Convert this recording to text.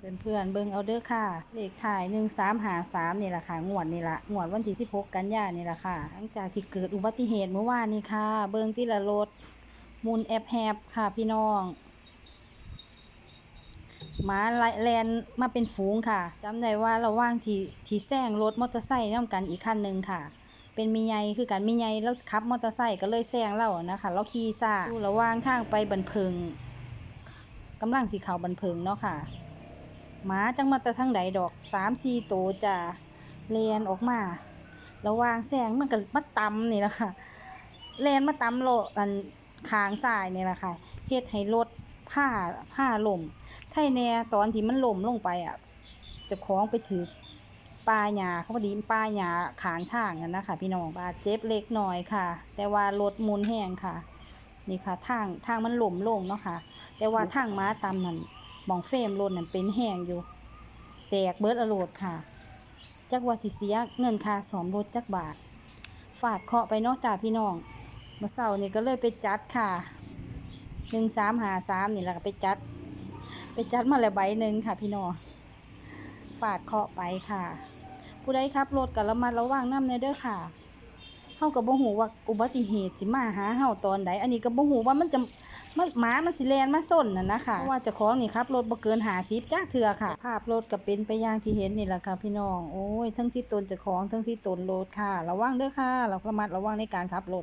เพื่อนเพื่อนเบิ่งเอาเด้อค่ะ เลขถ่ายหนึ่งสามหาสามนี่แหละค่ะ งวดนี่แหละงวดวันที่สิบหกกันยานี่แหละค่ะ หลังจากที่เกิดอุบัติเหตุเมื่อวานนี้ค่ะ เบิ่งที่ละรถมูลแอบแฮบค่ะพี่น้องหมาไลแลนมาเป็นฝูงค่ะจำได้ว่าระว่างที่ที่แซงรถมอเตอร์ไซค์น้ำกันอีกคันหนึ่งค่ะ เป็นมีไยคือกันมีไยแล้วขับมอเตอร์ไซค์ก็เลยแซงเรานะคะเราขี่ซ่าดูระว่างทางไปบันเพิงกำลังสีขาวบันเพิงเนาะค่ะ หมาจังมาแต่ทางใดดอกสามสี่ตัวจะเลียนออกมา ระวางแสงมันก็มาตำนี่แหละค่ะเลียนมาตำโลอันคางสายนี่แหละค่ะเฮ็ดให้รถผ้าผ้าล่มไข่แน่ตอนที่มันล่มลงไปอะจะคล้องไปถือปลาหยาเขาพอดีปลาหยาขางทางกันนะคะพี่น้องบาดเจ็บเล็กน้อยค่ะ แต่ว่ารถมุนแห้งค่ะ นี่ค่ะทางทางมันหล่มลงเนาะค่ะ แต่ว่าทางม้าตำนั่น มองเฟรมรถนั่นเป็นแห้งอยู่ แตกเบิดอโลดค่ะ จักว่าสิเสียเงินค่าสอมรถจักบาท ฝาดเคาะไปเนอกจากพี่น้องมื่อเช้านี่ก็เลยไปจัดค่ะหนึ่งสามหาสามนี่แหละก็ไปจัด ไปจัดมาแล้วใบหนึ่งค่ะ พี่น้องฝาดเคาะไปค่ะ ผู้ใดขับรถกับระมัดระวังน้ำในเด้อค่ะเฮากับบ่หูว่าอุบัติเหตุสิมาหาเฮาตอนใดอันนี้ก็บ่หูว่ามันจะ มันหมามันสิแลนมาส้นน่ะนะคะเพราะว่าเจ้าของนี่ครับรถบ่เกินหาสิบจ้าเถื่อค่ะ ภาพรถก็เป็นไปอย่างที่เห็นนี่แหละค่ะพี่น้อง โอ้ยทั้งที่ตนเจ้าของทั้งที่ตนรถค่ะ ระวังเด้อค่ะ เราระมัดระวังในการขับรถ